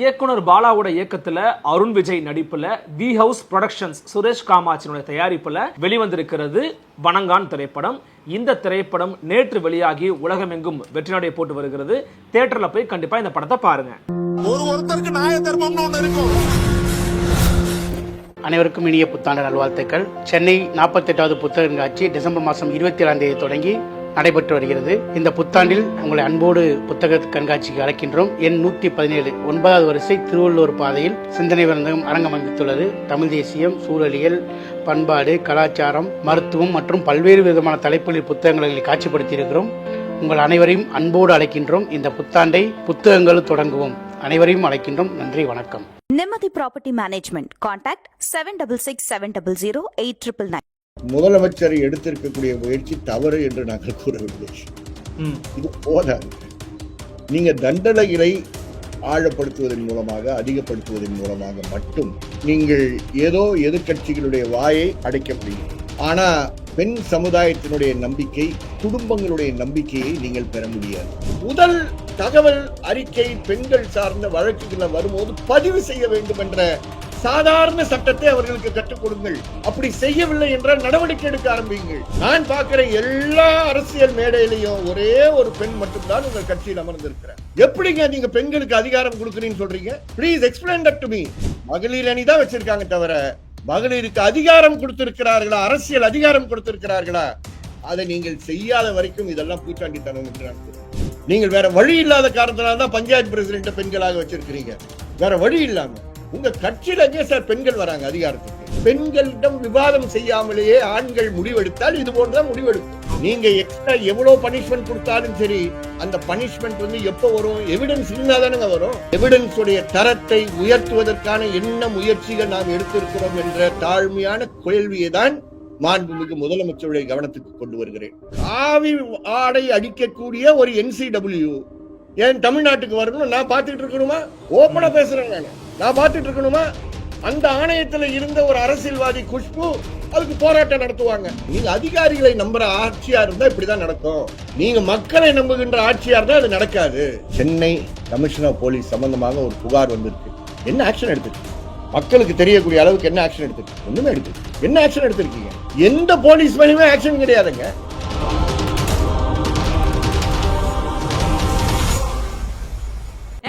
இயக்குனர் பாலாவோட இயக்கத்துல அருண் விஜய் நடிப்புல வி ஹவுஸ் ப்ரொடக்ஷன்ஸ் சுரேஷ் காமாட்சியினுடைய தயாரிப்புல வெளிவந்திருக்கிறது வணங்கான் திரைப்படம். இந்த திரைப்படம் நேற்று வெளியாகி உலகமெங்கும் வெற்றி நடை போட்டு வருகிறது. தியேட்டர்ல போய் கண்டிப்பா இந்த படத்தை பாருங்க. ஒரு ஒருத்தருக்கு நியாய தர்மம்னு இருக்கும். அனைவருக்கும் இனிய புத்தாண்டு நல்வாழ்த்துக்கள். சென்னை நாற்பத்தெட்டாவது புத்தக கண்காட்சி டிசம்பர் மாதம் இருபத்தி ஏழாம் தேதி தொடங்கி நடைபெற்று வருகிறது. இந்த புத்தாண்டில் உங்களை அன்போடு புத்தக கண்காட்சிக்கு அழைக்கின்றோம். எண் நூற்றி பதினேழு ஒன்பதாவது வரிசை திருவள்ளூர் பாதையில் சிந்தனை விருந்தகம் அரங்கம் அமைத்துள்ளது தமிழ் தேசியம் சூழலியல் பண்பாடு கலாச்சாரம் மருத்துவம் மற்றும் பல்வேறு விதமான தலைப்புகளில் புத்தகங்களை காட்சிப்படுத்தியிருக்கிறோம். உங்கள் அனைவரையும் அன்போடு அழைக்கின்றோம். இந்த புத்தாண்டை புத்தகங்கள் தொடங்குவோம். அனைவரையும் அழைக்கின்றோம். நன்றி வணக்கம். Nimmathi property management. Contact seven double six seven double zero eight triple nine. முதலமைச்சர் எடுத்திருக்கக்கூடிய முயற்சி தவறு என்று நாங்கள் கூறவில்லை. இது போதாது. நீங்க தண்டனைகளை ஆழப்படுத்துவதன் மூலமாக அதிகப்படுத்துவதன் மூலமாக மட்டும் நீங்கள் ஏதோ எதிர்க்கட்சிகளுடைய வாயை அடைக்க முடியும். ஆனா பெண் சமுதாயத்தினுடைய நம்பிக்கை குடும்பங்களுடைய நம்பிக்கையை நீங்கள் பெற முடியாது. முதல் தகவல் அறிக்கை பெண்கள் சார்ந்த வழக்குகளை வரும்போது பதிவு செய்ய வேண்டும் என்ற சாதாரண சட்டத்தை அவர்களுக்கு கற்றுக் கொடுங்கள். அப்படி செய்யவில்லை என்றால் நடவடிக்கை எடுக்க ஆரம்பிங்கள் நான் பார்க்கிற எல்லா அரசியல் மேடையிலையும் ஒரே ஒரு பெண் மட்டும்தான் உங்கள் கட்சியில் அமர்ந்திருக்கிறார். எப்படிங்க நீங்க பெண்களுக்கு அதிகாரம் கொடுக்குறீங்கன்னு சொல்றீங்க? Please explain that to me மகளிர் அணி தான் வச்சிருக்காங்க தவிர மகளிருக்கு அதிகாரம் கொடுத்திருக்கிறார்களா? அரசியல் அதிகாரம் கொடுத்திருக்கிறார்களா? அதை நீங்கள் செய்யாத வரைக்கும் இதெல்லாம் பூச்சாண்டித்தனம் என்று நான் நீங்கள் வேற வழி இல்லாத காரணத்தினால தான் பஞ்சாயத்து பிரசிடென்ட்டை பெண்களாக வச்சிருக்கிறீங்க. வேற வழி இல்லாமல் உங்க கட்சியிலேயே சார் பெண்கள் வராங்க அதிகாரத்துக்கு. பெண்களிடம் விவாதம் செய்யாமலேயே ஆண்கள் முடிவெடுத்தால் இது போன்றுதான் முடிவெடுக்கும். நீங்க எக்ஸ்ட்ரா எவ்வளவு பனிஷ்மெண்ட் கொடுத்தாலும் சரி அந்த பனிஷ்மெண்ட் வந்து எப்போ வரும்? எவிடன்ஸ் இருந்தா தானுங்க வரும். எவிடன்ஸ் உடைய தரத்தை உயர்த்துவதற்கான என்ன முயற்சிகள் நாம் எடுத்திருக்கிறோம் என்ற தாழ்மையான கேள்வியை தான் மாண்புமிகு முதலமைச்சருடைய கவனத்துக்கு கொண்டு வருகிறேன். காவி ஆடை அடிக்கக்கூடிய ஒரு என்சிடபிள்யூ ஏன் தமிழ்நாட்டுக்கு வரணும் நான் பார்த்துட்டு இருக்கணுமா? ஓப்பனா பேசுறேன் நான். நான் பார்த்துட்டு இருக்கணுமா? அந்த ஆணையத்தில் இருந்த ஒரு அரசியல்வாதி குஷ்பு அதுக்கு போராட்டம் நடத்துவாங்க. நீங்க அதிகாரிகளை நம்புற ஆட்சியா இருந்தா இப்படிதான் நடக்கும். நீங்க மக்களை நம்புகின்ற ஆட்சியா இருந்தா அது நடக்காது. சென்னை கமிஷனர் போலீஸ் சம்பந்தமாக ஒரு புகார் வந்திருக்கு. என்ன ஆக்ஷன் எடுத்துருக்கு? மக்களுக்கு தெரியக்கூடிய அளவுக்கு என்ன ஆக்ஷன் எடுத்துருக்கு? ஒண்ணுமே எடுத்து என்ன ஆக்ஷன் எடுத்திருக்கீங்க? எந்த போலீஸ் மேலுமே ஆக்ஷன் கிடையாதுங்க.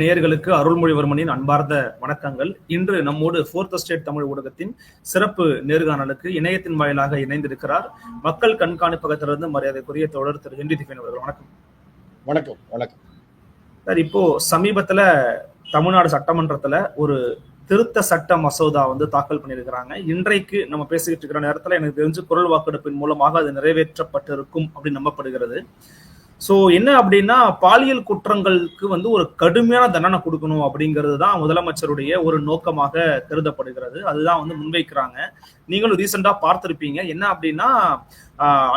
நேயர்களுக்கு அருள்மொழிவர்மனின் அன்பார்ந்த வணக்கங்கள். இன்று நம்மோடு ஃபோர்த் ஸ்டேட் தமிழ் ஊடகத்தின் சிறப்பு நேர்காணலுக்கு இணையத்தின் வாயிலாக இணைந்திருக்கிறார். மக்கள் கண்காணிப்பகத்திலிருந்து மரியாதைக்குரிய தோழர் திரு ஹென்றி திஃபன் அவர்கள். வணக்கம். வணக்கம் வணக்கம். சார் இப்போ சமீபத்துல தமிழ்நாடு சட்டமன்றத்துல ஒரு திருத்த சட்ட மசோதா வந்து தாக்கல் பண்ணியிருக்கிறாங்க. இன்றைக்கு நம்ம பேசிக்கிட்டு இருக்கிற நேரத்துல எனக்கு தெரிஞ்சு குரல் வாக்கெடுப்பின் மூலமாக அது நிறைவேற்றப்பட்டிருக்கும் அப்படின்னு நம்பப்படுகிறது. ஸோ என்ன அப்படின்னா பாலியல் குற்றங்களுக்கு வந்து ஒரு கடுமையான தண்டனை கொடுக்கணும் அப்படிங்கிறது தான் முதலமைச்சருடைய ஒரு நோக்கமாக கருதப்படுகிறது. அதுதான் வந்து முன்வைக்கிறாங்க. நீங்களும் ரீசெண்டாக பார்த்துருப்பீங்க. என்ன அப்படின்னா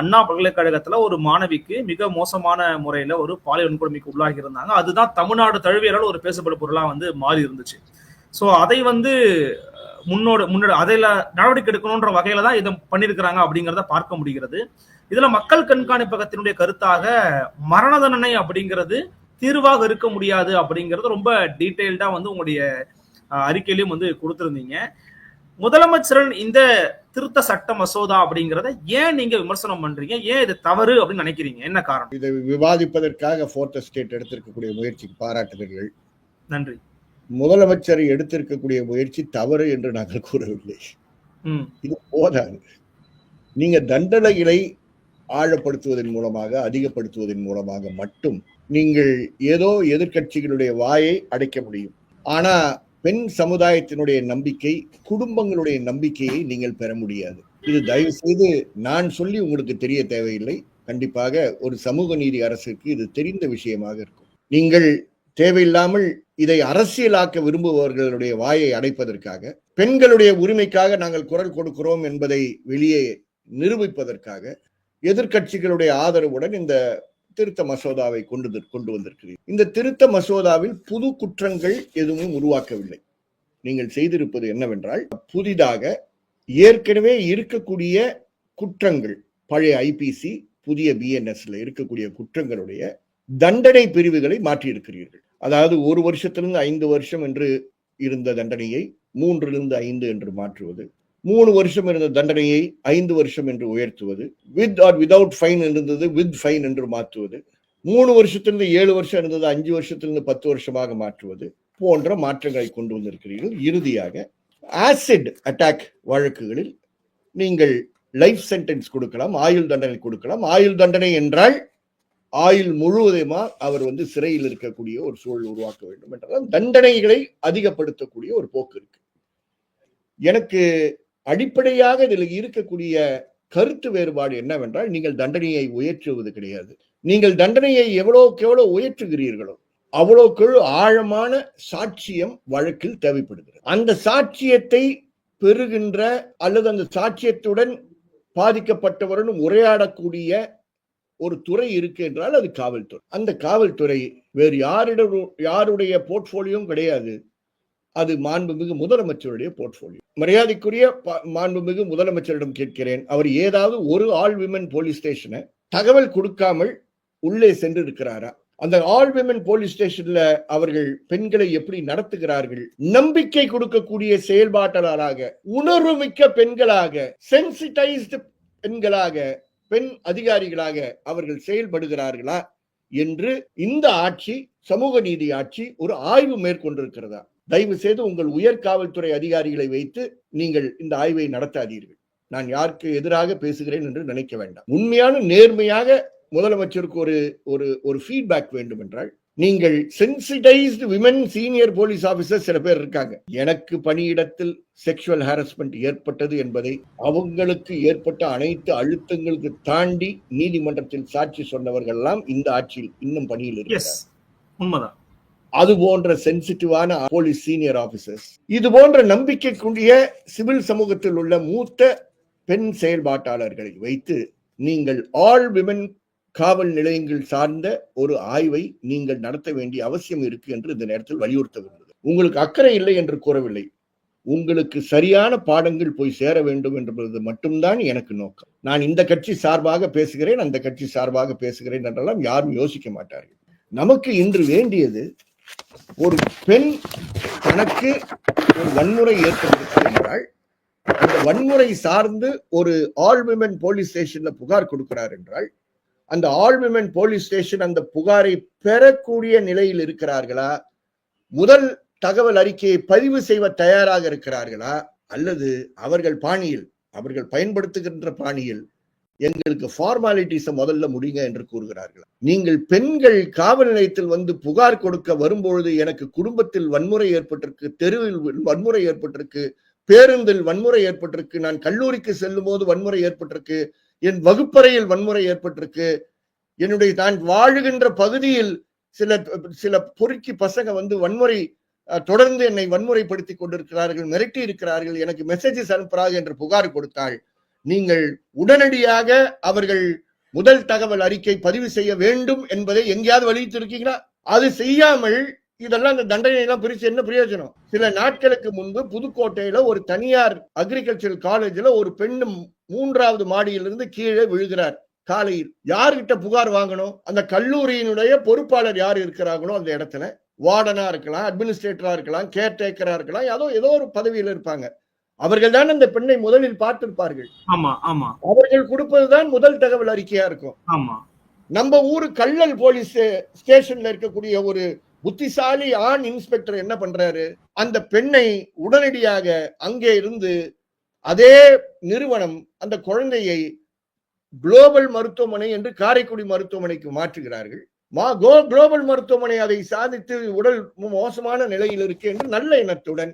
அண்ணா பல்கலைக்கழகத்தில் ஒரு மாணவிக்கு மிக மோசமான முறையில் ஒரு பாலியல் வன்கொடுமைக்கு உள்ளாகி இருந்தாங்க. அதுதான் தமிழ்நாடு தழுவியலால் ஒரு பேசப்படும் பொருளாக வந்து மாறி இருந்துச்சு. ஸோ அதை வந்து முன்னோடு முன்னோடு அதில் நடவடிக்கை எடுக்கணுன்ற வகையில தான் இதை பண்ணியிருக்கிறாங்க அப்படிங்கிறத பார்க்க முடிகிறது. இதுல மக்கள் கண்காணிப்பகத்தினுடைய கருத்தாக மரண தண்டனை அப்படிங்கிறது தீர்வாக இருக்க முடியாது அப்படிங்கிறது ரொம்ப டீட்டெயில்டா வந்து உங்களுடைய அறிக்கையிலையும் வந்து கொடுத்திருந்தீங்க. முதலமைச்சரின் இந்த திருத்த சட்ட மசோதா அப்படிங்கறத ஏன் நீங்க விமர்சனம் பண்றீங்க? ஏன் இது தவறு அப்படின்னு நினைக்கிறீங்க? என்ன காரணம்? இதை விவாதிப்பதற்காக ஃபோர்த் ஸ்டேட் எடுத்திருக்கக்கூடிய முயற்சிக்கு பாராட்டுதல்கள். நன்றி. முதலமைச்சர் எடுத்திருக்கக்கூடிய முயற்சி தவறு என்று நாங்கள் கூறவில்லை. இது போதாது. நீங்க தண்டனைகளை ஆழப்படுத்துவதன் மூலமாக அதிகப்படுத்துவதன் மூலமாக மட்டும் நீங்கள் ஏதோ எதிர்க்கட்சிகளுடைய வாயை அடைக்க முடியும். ஆனா பெண் சமுதாயத்தினுடைய நம்பிக்கை குடும்பங்களுடைய நம்பிக்கையை நீங்கள் பெற முடியாது. இது தயவு செய்து நான் சொல்லி உங்களுக்கு தெரிய தேவையில்லை. கண்டிப்பாக ஒரு சமூக நீதி அரசுக்கு இது தெரிந்த விஷயமாக இருக்கும். நீங்கள் தேவையில்லாமல் இதை அரசியலாக்க விரும்புபவர்களுடைய வாயை அடைப்பதற்காக பெண்களுடைய உரிமைக்காக நாங்கள் குரல் கொடுக்கிறோம் என்பதை வெளியே நிரூபிப்பதற்காக எதிர்க்கட்சிகளுடைய ஆதரவுடன் இந்த திருத்த மசோதாவை கொண்டு கொண்டு வந்திருக்கிறீர்கள். இந்த திருத்த மசோதாவில் புது குற்றங்கள் எதுவும் உருவாக்கவில்லை. நீங்கள் செய்திருப்பது என்னவென்றால் புதிதாக ஏற்கனவே இருக்கக்கூடிய குற்றங்கள் பழைய ஐபிசி புதிய பிஎன்எஸ்ல இருக்கக்கூடிய குற்றங்களுடைய தண்டனை பிரிவுகளை மாற்றியிருக்கிறீர்கள். அதாவது ஒரு வருஷத்திலிருந்து ஐந்து வருஷம் என்று இருந்த தண்டனையை மூன்றிலிருந்து ஐந்து என்று மாற்றுவது மூணு வருஷம் இருந்த தண்டனையை ஐந்து வருஷம் என்று உயர்த்துவது வித் ஆர் விதவுட் ஃபைன் இருந்தது வித் ஃபைன் என்று மாற்றுவது மூணு வருஷத்திலிருந்து ஏழு வருஷம் இருந்தது அஞ்சு வருஷத்திலிருந்து பத்து வருஷமாக மாற்றுவது போன்ற மாற்றங்களை கொண்டு வந்திருக்கிறீர்கள். இறுதியாக ஆசிட் அட்டாக் வழக்குகளில் நீங்கள் லைஃப் சென்டென்ஸ் கொடுக்கலாம் ஆயுள் தண்டனை கொடுக்கலாம். ஆயுள் தண்டனை என்றால் ஆயுள் முழுவதுமா அவர் வந்து சிறையில் இருக்கக்கூடிய ஒரு சூழல் உருவாக்க வேண்டும் என்றால் தண்டனைகளை அதிகப்படுத்தக்கூடிய ஒரு போக்கு இருக்கு. எனக்கு அடிப்படையாக இதில் இருக்கக்கூடிய கருத்து வேறுபாடு என்னவென்றால் நீங்கள் தண்டனையை உயற்றுவது கிடையாது. நீங்கள் தண்டனையை எவ்வளோக்கு எவ்வளோ உயற்றுகிறீர்களோ அவ்வளோக்கு ஆழமான சாட்சியம் வழக்கில் தேவைப்படுகிறது. அந்த சாட்சியத்தை பெறுகின்ற அல்லது அந்த சாட்சியத்துடன் பாதிக்கப்பட்டவருடன் உரையாடக்கூடிய ஒரு துறை இருக்கு என்றால் அது காவல்துறை. அந்த காவல்துறை வேறு யாரிடம் யாருடைய போர்ட்போலியோவும் கிடையாது. அது மாண்புமிகு முதலமைச்சருடைய போர்ட்போலியோ மரியாதைக்குரிய ப- மாண்புமிகு முதலமைச்சரிடம் கேட்கிறேன். அவர் ஏதாவது ஒரு ஆல் விமன் போலீஸ் ஸ்டேஷனை தகவல் கொடுக்காமல் உள்ளே சென்று இருக்கிறாரா அந்த ஆல் விமன் போலீஸ் ஸ்டேஷன்ல அவர்கள் பெண்களை எப்படி நடத்துகிறார்கள்? நம்பிக்கை கொடுக்கக்கூடிய செயல்பாட்டாளராக உணர்வுமிக்க பெண்களாக சென்சிடைஸ்டு பெண்களாக பெண் அதிகாரிகளாக அவர்கள் செயல்படுகிறார்களா? என்று இந்த ஆட்சி சமூக நீதி ஆட்சி ஒரு ஆய்வு மேற்கொண்டிருக்கிறதா? தயவு செய்து உங்கள் உயர் காவல்துறை அதிகாரிகளை வைத்து நீங்கள் இந்த ஆய்வை நடத்தாதீர்கள். நான் யாருக்கு எதிராக பேசுகிறேன் என்று நினைக்க வேண்டாம். உண்மையான நேர்மையாக முதலமைச்சருக்கு ஒரு ஒரு ஒரு ஃபீட்பேக் வேண்டும் என்றால் நீங்கள் sensitized women senior police officer சில பேர் இருக்காங்க. எனக்கு பணியிடத்தில் செக்ஷுவல் ஹாரஸ்மெண்ட் ஏற்பட்டது என்பதை அவங்களுக்கு ஏற்பட்ட அனைத்து அழுத்தங்களுக்கு தாண்டி நீதிமன்றத்தில் சாட்சி சொன்னவர்கள் எல்லாம் இந்த ஆட்சியில் இன்னும் பணியில் இருக்கிறார் உண்மைதான். அது போன்ற சென்சிட்டிவான போலீஸ் சீனியர் ஆபீசர்ஸ் இது போன்ற நம்பிக்கைக்குரிய சிவில் சமூகத்தில் உள்ள மூத்த பெண் செயல்பாட்டாளர்களை வைத்து நீங்கள் ஆல் விமன் காவல் நிலையங்கள் சார்ந்த ஒரு ஆய்வை நீங்கள் நடத்த வேண்டிய அவசியம் இருக்கு என்று இந்த நேரத்தில் வலியுறுத்த விரும்புகிறேன் உங்களுக்கு அக்கறை இல்லை என்று கூறவில்லை. உங்களுக்கு சரியான பாடங்கள் போய் சேர வேண்டும் என்பது மட்டும்தான் எனக்கு நோக்கம். நான் இந்த கட்சி சார்பாக பேசுகிறேன் அந்த கட்சி சார்பாக பேசுகிறேன் என்றெல்லாம் யாரும் யோசிக்க மாட்டார்கள். நமக்கு இன்று வேண்டியது ஒரு பெண் தனக்கு ஒரு வன்முறை ஏற்பட்டிருக்கிறது என்றால் அந்த வன்முறை சார்ந்து ஒரு ஆல் விமன் போலீஸ் ஸ்டேஷன்ல புகார் கொடுக்கிறார் என்றால் அந்த ஆல் விமன் போலீஸ் ஸ்டேஷன் அந்த புகாரை பெறக்கூடிய நிலையில் இருக்கிறார்களா? முதல் தகவல் அறிக்கையை பதிவு செய்வ தயாராக இருக்கிறார்களா? அல்லது அவர்கள் பாணியில் அவர்கள் பயன்படுத்துகின்ற பாணியில் எங்களுக்கு ஃபார்மாலிட்டிஸை முதல்ல முடிங்க என்று கூறுகிறார்கள். நீங்கள் பெண்கள் காவல் நிலையத்தில் வந்து புகார் கொடுக்க வரும்பொழுது எனக்கு குடும்பத்தில் வன்முறை ஏற்பட்டிருக்கு தெருவில் வன்முறை ஏற்பட்டிருக்கு பேருந்தில் வன்முறை ஏற்பட்டிருக்கு நான் கல்லூரிக்கு செல்லும் போது வன்முறை ஏற்பட்டிருக்கு என் வகுப்பறையில் வன்முறை ஏற்பட்டிருக்கு என்னுடைய நான் வாழுகின்ற பகுதியில் சில சில பொறுக்கி பசங்க வந்து வன்முறை தொடர்ந்து என்னை வன்முறைப்படுத்தி கொண்டிருக்கிறார்கள் மிரட்டி இருக்கிறார்கள் எனக்கு மெசேஜஸ் அனுப்புறாங்க என்று புகார் கொடுத்தாள். நீங்கள் உடனடியாக அவர்கள் முதல் தகவல் அறிக்கை பதிவு செய்ய வேண்டும் என்பதை எங்கேயாவது வலியுறுத்திருக்கீங்களா அது செய்யாமல் இதெல்லாம் இந்த தண்டனை எல்லாம் பிரிச்சு என்ன பிரயோஜனம்? சில நாட்களுக்கு முன்பு புதுக்கோட்டையில ஒரு தனியார் அக்ரிகல்ச்சரல் காலேஜ்ல ஒரு பெண் மூன்றாவது மாடியிலிருந்து கீழே விழுகிறார். காலையில் யார்கிட்ட புகார் வாங்கணும்? அந்த கல்லூரியினுடைய பொறுப்பாளர் யார் இருக்கிறாங்களோ அந்த இடத்துல. வார்டனா இருக்கலாம் அட்மினிஸ்ட்ரேட்டரா இருக்கலாம் கேர்டேக்கரா இருக்கலாம் ஏதோ ஏதோ ஒரு பதவியில் இருப்பாங்க. அவர்கள் தான் அந்த பெண்ணை முதலில் பார்த்திருப்பார்கள். அவர்கள் கொடுப்பதுதான் முதல் தகவல் அறிக்கையா இருக்கும். நம்ம ஊரு கள்ளல் போலீஸ் ஸ்டேஷன்ல இருக்கக்கூடிய ஒரு புத்திசாலி ஆண் இன்ஸ்பெக்டர் என்ன பண்றாரு? அந்த பெண்ணை உடனடியாக அங்கே இருந்து அதே நிறுவனம் அந்த குழந்தையை குளோபல் மருத்துவமனை என்று காரைக்குடி மருத்துவமனைக்கு மாற்றுகிறார்கள். மா கோ குளோபல் மருத்துவமனை அதை சாதித்து உடல் மோசமான நிலையில் இருக்கு என்று நல்ல எண்ணத்துடன்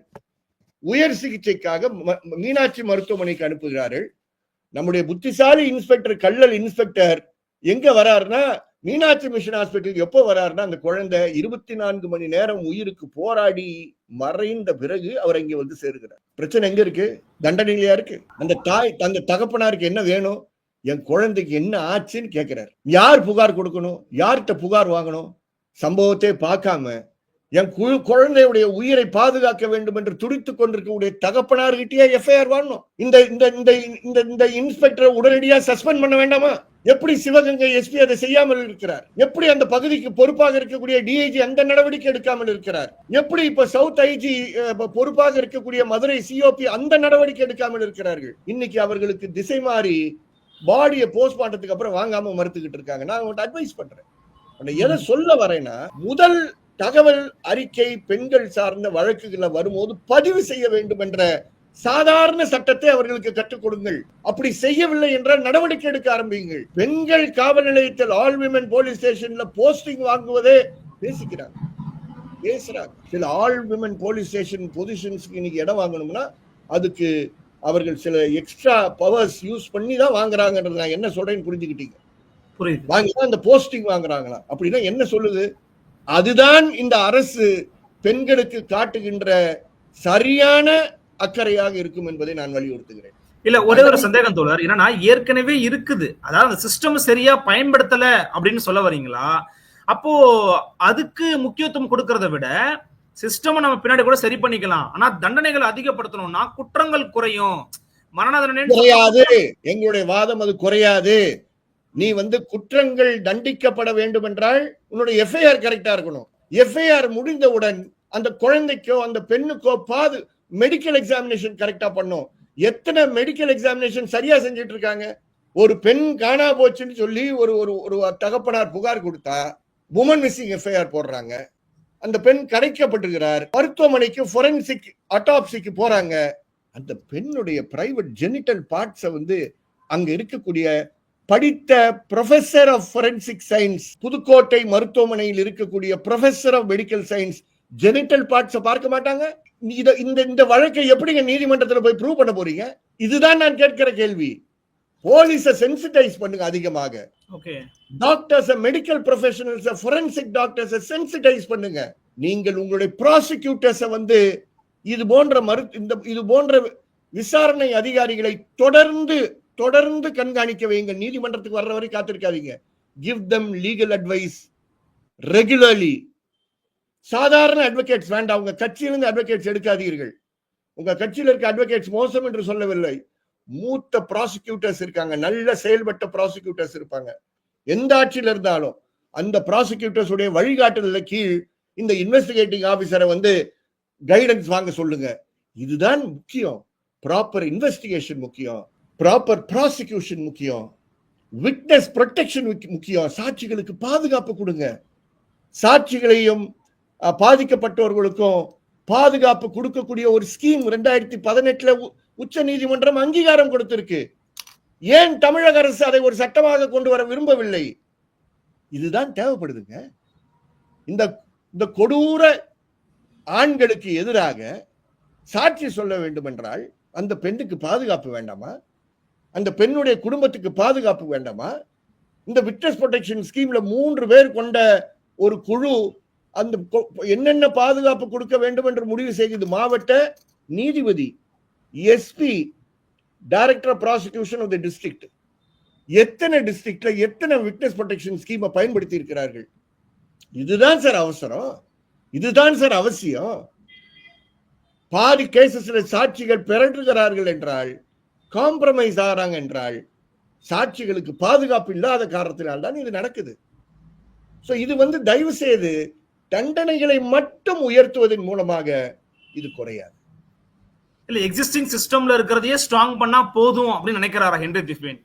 உயர் சிகிச்சைக்காக ம- மீனாட்சி மருத்துவமனைக்கு அனுப்புகிறார்கள். நம்முடைய புத்திசாலி இன்ஸ்பெக்டர் கள்ளல் இன்ஸ்பெக்டர் எங்க வராருன்னா மீனாட்சி மிஷன் ஹாஸ்பிட்டலுக்கு எப்போ வராருன்னா அந்த குழந்தை இருபத்தி நான்கு மணி நேரம் உயிருக்கு போராடி மறைந்த பிறகு அவர் இங்கே வந்து சேருகிறார். பிரச்சனை எங்க இருக்கு? தண்டனையிலையா இருக்கு? அந்த தாய் அந்த தகப்பனாருக்கு என்ன வேணும்? என் குழந்தைக்கு என்ன ஆச்சுன்னு கேட்கிறார். யார் புகார் கொடுக்கணும்? யார்கிட்ட புகார் வாங்கணும்? சம்பவத்தை பார்க்காம என் குழந்தையுடைய உயிரை பாதுகாக்க வேண்டும் என்று துடித்துக் கொண்டிருக்கக்கூடிய தகப்பனார்கிட்டயே எஃப்ஐஆர் வாங்கணும். இந்த இந்த இந்த இந்த இந்த இன்ஸ்பெக்டரை உடனடியா சஸ்பெண்ட் பண்ண வேண்டாமா? எப்படி சிவகங்கை எஸ்பி அதை செய்யாமல் இருக்கிறார்? எப்படி அந்த பகுதிக்கு பொறுப்பாக இருக்கக்கூடிய டிஐஜி அந்த நடவடிக்கை எடுக்காமல் இருக்கிறார்? எப்படி இப்ப சவுத் ஐஜி பொறுப்பாக இருக்கக்கூடிய மதுரை சிஓபி அந்த நடவடிக்கை எடுக்காமல் இருக்கிறார்கள்? இன்னைக்கு அவர்களுக்கு திசை மாறி பாடியை போஸ்ட்மார்ட்டத்துக்கு அப்புறம் வாங்காம மறுத்துக்கிட்டு இருக்காங்க. நான் உங்கள்ட்ட அட்வைஸ் பண்றேன். எதை சொல்ல வரேன்னா முதல் தகவல் அறிக்கை பெண்கள் சார்ந்த வழக்குகளை வரும்போது பதிவு செய்ய வேண்டும் என்ற சாதாரண சட்டத்தை அவர்களுக்கு கற்றுக் கொடுங்கள். அப்படி செய்யவில்லை என்றால் நடவடிக்கை எடுக்க ஆரம்பியுங்கள். பெண்கள் காவல் நிலையத்தில் ஆல் விமன் போலீஸ் ஸ்டேஷன்ல போஸ்டிங் வாங்குவதே பேசிக்கிறாங்க பேசுறாங்க. சில ஆல் விமன் போலீஸ் ஸ்டேஷன் பொசிஷன்ஸ்க்கு இன்னைக்கு இடம் வாங்கணும்னா அதுக்கு அவர்கள் சில எக்ஸ்ட்ரா பவர்ஸ் யூஸ் பண்ணி தான் வாங்குறாங்கன்றது நான் என்ன சொல்றேன்னு புரிஞ்சுக்கிட்டீங்க. புரியுது. வாங்கி இந்த போஸ்டிங் வாங்குறாங்களா? அப்படின்னா என்ன சொல்லுது? அதுதான் இந்த அரசு பெண்களுக்கு காட்டுகின்ற சரியான அக்கறையாக இருக்கும் என்பதை நான் வலியுறுத்துகிறேன். இல்ல ஒரே ஒரு சந்தேகம் தோழர். என்னன்னா ஏற்கனவே இருக்குது. அதாவது சிஸ்டம் சரியா பயன்படுத்தல அப்படின்னு சொல்ல வரீங்களா? அப்போ அதுக்கு முக்கியத்துவம் கொடுக்கறத விட சிஸ்டம் நம்ம பின்னாடி கூட சரி பண்ணிக்கலாம். ஆனா தண்டனைகளை அதிகப்படுத்தணும்னா குற்றங்கள் குறையும். மரண தண்டனை குறையாது. எங்களுடைய வாதம் அது குறையாது. நீ வந்து குற்றங்கள் தண்டிக்கப்பட வேண்டும் என்றால் உன்னுடைய எஃப்ஐஆர் கரெக்டா இருக்கணும். எஃப்ஐஆர் முடிந்தவுடன் அந்த குழந்தைக்கோ அந்த பெண்ணுக்கோ பாது மெடிக்கல் எக்ஸாமினேஷன் கரெக்டா பண்ணும். எத்தனை மெடிக்கல் எக்ஸாமினேஷன் சரியா செஞ்சுட்டு இருக்காங்க? ஒரு பெண் காணா போச்சுன்னு சொல்லி ஒரு ஒரு ஒரு தகப்பனார் புகார் கொடுத்தா உமன் மிஸ்ஸிங் எஃப்ஐஆர் போடுறாங்க. அந்த பெண் கரைக்கப்பட்டுகிறார். மருத்துவமனைக்கு ஃபொரன்சிக் அட்டாப்சிக்கு போறாங்க. அந்த பெண்ணுடைய பிரைவேட் ஜெனிட்டல் பார்ட்ஸை வந்து அங்க இருக்கக்கூடிய படித்த professor of forensic science Pudukkottai மருத்துவமனையில் இருக்கக்கூடிய professor of medical science genital பார்ட்ஸை பார்க்க மாட்டாங்க? இத இந்த இந்த வழக்கை எப்படிங்க நீதிமன்றத்துல போய் ப்ரூவ் பண்ண போறீங்க? இதுதான் நான் கேட்கிற கேள்வி. போலீஸை சென்சிடைஸ் பண்ணுங்க அதிகமாக. Okay doctors medical professionals forensic doctors sensitize பண்ணுங்க. நீங்கள் உங்களுடைய ப்ராசிக்யூட்டர்ஸை வந்து இது போன்ற மரு இந்த இது போன்ற விசாரணை அதிகாரிகளை தொடர்ந்து தொடர்ந்து கண்காணிக்க வைங்க. நீதிமன்றத்துக்கு வர்ற வரை காத்திருக்காதீங்க. Give them legal advice regularly சாதாரண அட்வொகேட்ஸ் வேண்டாம். உங்க கட்சியிலிருந்து அட்வொகேட்ஸ் எடுக்காதீர்கள். உங்க கட்சியில் இருக்க அட்வொகேட்ஸ் மோசம் என்று சொல்லவில்லை. மூத்த ப்ராசிக்யூட்டர்ஸ் இருக்காங்க. நல்ல செயல்பட்ட ப்ராசிக்யூட்டர்ஸ் இருப்பாங்க. எந்த ஆட்சியில் இருந்தாலும் அந்த ப்ராசிக்யூட்டர்ஸ் உடைய வழிகாட்டுதல கீழ் இந்த இன்வெஸ்டிகேட்டிங் ஆபீசரை வந்து கைடன்ஸ் வாங்க சொல்லுங்க. இதுதான் முக்கியம். ப்ராப்பர் இன்வெஸ்டிகேஷன் முக்கியம். ப்ராப்பர் ப்ராசிக்யூஷன் முக்கியம். விட்னஸ் ப்ரொடெக்ஷன் முக்கியம். சாட்சிகளுக்கு பாதுகாப்பு கொடுங்க. சாட்சிகளையும் பாதிக்கப்பட்டவர்களுக்கும் பாதுகாப்பு கொடுக்கக்கூடிய ஒரு ஸ்கீம் ரெண்டாயிரத்தி பதினெட்டுல உச்ச நீதிமன்றம் அங்கீகாரம் கொடுத்திருக்கு. ஏன் தமிழக அரசு அதை ஒரு சட்டமாக கொண்டு வர விரும்பவில்லை? இதுதான் தேவைப்படுதுங்க. இந்த இந்த கொடூர ஆண்களுக்கு எதிராக சாட்சி சொல்ல வேண்டும் என்றால் அந்த பெண்ணுக்கு பாதுகாப்பு வேண்டாமா? அந்த பெண்ணுடைய குடும்பத்துக்கு பாதுகாப்பு வேண்டாமா? இந்த விட்னஸ் ப்ரொடெக்ஷன் ஸ்கீம்ல மூன்று பேர் கொண்ட ஒரு குழு அந்த கொ- என்னென்ன பாதுகாப்பு கொடுக்க வேண்டும் என்று முடிவு செய்கிறது மாவட்ட நீதிபதி SP director prosecution of the district எத்தனை டிஸ்ட்ரிக்ட்ல எத்தனை விட்னஸ் ப்ரொடெக்ஷன் ஸ்கீமை பயன்படுத்தி இருக்கிறார்கள்? இதுதான் சார் அவசரம். இதுதான் சார் அவசியம். பாதி கேசஸ்ல சாட்சிகள் பிறட்டுகிறார்கள் என்றால் காம்ப்ரமைஸ் ஆகிறாங்க என்றால் சாட்சிகளுக்கு பாதுகாப்பு இல்லாத காரணத்தினால் தான் இது நடக்குது. சோ இது வந்து தயவு செய்து தண்டனைகளை மட்டும் உயர்த்துவதன் மூலமாக இது குறையாது. இல்ல எக்ஸிஸ்டிங் சிஸ்டம்ல இருக்கிறதையே ஸ்ட்ராங் பண்ணா போதும் அப்படின்னு நினைக்கிறாரா ஹென்ரி டிஃபேன்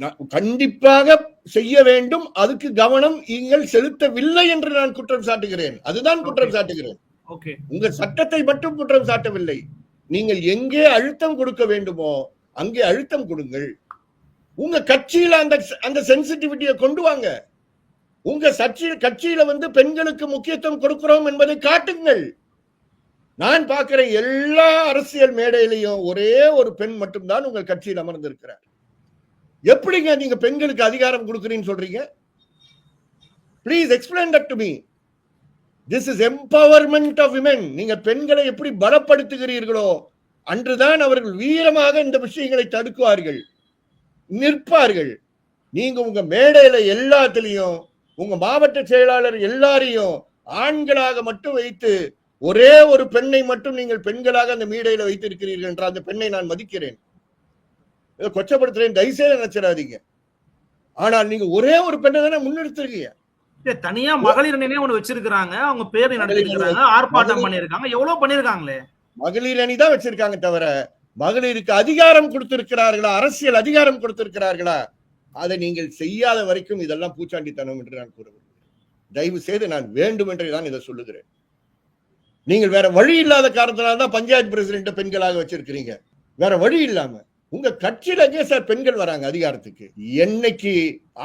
ந- கண்டிப்பாக செய்ய வேண்டும். அதுக்கு கவனம் நீங்கள் செலுத்தவில்லை என்று நான் குற்றம் சாட்டுகிறேன். அதுதான் குற்றம் சாட்டுகிறேன். ஓகே உங்க சட்டத்தை மட்டும் குற்றம் சாட்டவில்லை. நீங்கள் எங்கே அழுத்தம் கொடுக்க வேண்டுமோ அங்கே அழுத்தம் கொடுங்கள். உங்க கட்சியில அந்த அந்த சென்சிட்டிவிட்டியை கொண்டு வாங்க. உங்க சர்ச்சை கட்சியில வந்து பெண்களுக்கு முக்கியத்துவம் கொடுக்கிறோம் என்பதை காட்டுங்கள். நான் பார்க்கிற எல்லா அரசியல் மேடையிலையும் ஒரே ஒரு பெண் மட்டும்தான் உங்கள் கட்சியில் அமர்ந்திருக்கிறார். எப்படிங்க நீங்க பெண்களுக்கு அதிகாரம் கொடுக்குறீன்னு சொல்றீங்க? Please explain that to me this is empowerment of women நீங்க பெண்களை எப்படி பலப்படுத்துகிறீர்களோ அன்றுதான் அவர்கள் வீரமாக இந்த விஷயங்களை தடுக்குவார்கள். நிற்பார்கள். நீங்க உங்க மேடையில எல்லாத்துலயும் உங்க மாவட்ட செயலாளர் எல்லாரையும் ஆண்களாக மட்டும் வைத்து ஒரே ஒரு பெண்ணை மட்டும் நீங்கள் பெண்களாக அந்த மேடையில வைத்திருக்கிறீர்கள் என்றால் அந்த பெண்ணை நான் மதிக்கிறேன். இதை கொச்சப்படுத்துறேன். தயவுசெய்து நினைச்சிடாதீங்க. ஆனால் நீங்க ஒரே ஒரு பெண்ணை தானே முன்னெடுத்திருக்கீங்க தனியா மகளிர் அணினே ஒண்ணு வச்சிருக்காங்க அவங்க பேரை நடத்திருக்காங்க ஆர்ப்பாட்டம் பண்ணிருக்காங்க எவ்வளவு பண்ணிருக்காங்களே மகளிர் அணி தான் வச்சிருக்காங்க தவிர மகளிருக்கு அதிகாரம் கொடுத்திருக்கிறார்களா அரசியல் அதிகாரம் கொடுத்திருக்கிறார்களா அதை நீங்கள் செய்யாத வரைக்கும் இதெல்லாம் பூச்சாண்டித்தனம் என்று நான் கூறுகிறேன் தயவு செய்து நான் வேண்டும் என்று தான் இதை சொல்லுகிறேன். நீங்கள் வேற வழி இல்லாத காரணத்தினால தான் பஞ்சாயத்து பிரசிடென்ட்டை பெண்களாக வச்சிருக்கிறீங்க. வேற வழி இல்லாம உங்க கட்சியில எங்கே சார் பெண்கள் வராங்க அதிகாரத்துக்கு? என்னைக்கு